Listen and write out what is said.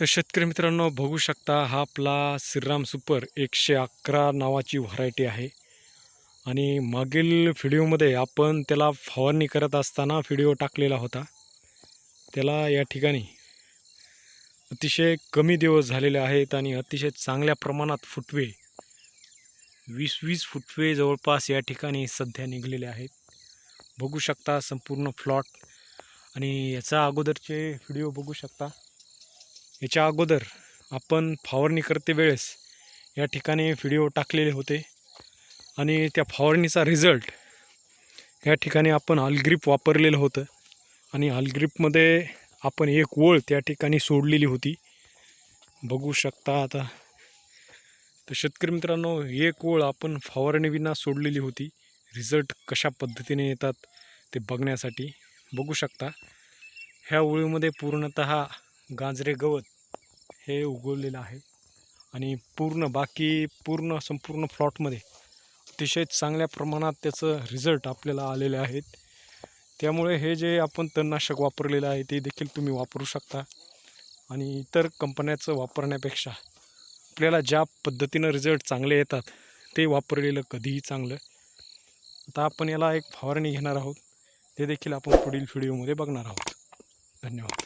तर शेतकरी मित्रांनो बघू शकता हा आपला श्रीराम सुपर एकशे अकरा नावाची व्हरायटी आहे. आणि मागील व्हिडिओमध्ये आपण त्याला फवारणी करत असताना व्हिडिओ टाकलेला होता. त्याला या ठिकाणी अतिशय कमी दिवस झालेले आहेत आणि अतिशय चांगल्या प्रमाणात फुटवे वीस वीस फुटवे जवळपास या ठिकाणी सध्या निघलेले आहेत. बघू शकता संपूर्ण फ्लॉट आणि याचा अगोदरचे व्हिडिओ बघू शकता. याच्या अगोदर आपण फवारणी करते वेळेस या ठिकाणी व्हिडिओ टाकलेले होते. आणि त्या फवारणीचा रिझल्ट या ठिकाणी आपण अलग्रीप वापरलेलं होतं. आणि अलग्रीपमध्ये आपण एक ओळ त्या ठिकाणी सोडलेली होती. बघू शकता आता. तर शेतकरी मित्रांनो एक ओळ आपण फवारणीविना सोडलेली होती. रिझल्ट कशा पद्धतीने येतात ते बघण्यासाठी. बघू शकता. ह्या ओळीमध्ये पूर्णत गाजरे गवत हे उगवलेलं आहे. आणि पूर्ण बाकी पूर्ण संपूर्ण प्लॉटमध्ये अतिशय चांगल्या प्रमाणात त्याचं रिझल्ट आपल्याला आलेले आहेत. त्यामुळे हे जे आपण तणनाशक वापरलेलं आहे ते देखील तुम्ही वापरू शकता. आणि इतर कंपन्याचं वापरण्यापेक्षा आपल्याला ज्या पद्धतीनं रिझल्ट चांगले येतात ते वापरलेलं कधीही चांगलं. आता आपण याला एक फवारणी घेणार आहोत. ते देखील आपण पुढील व्हिडिओमध्ये बघणार आहोत. धन्यवाद.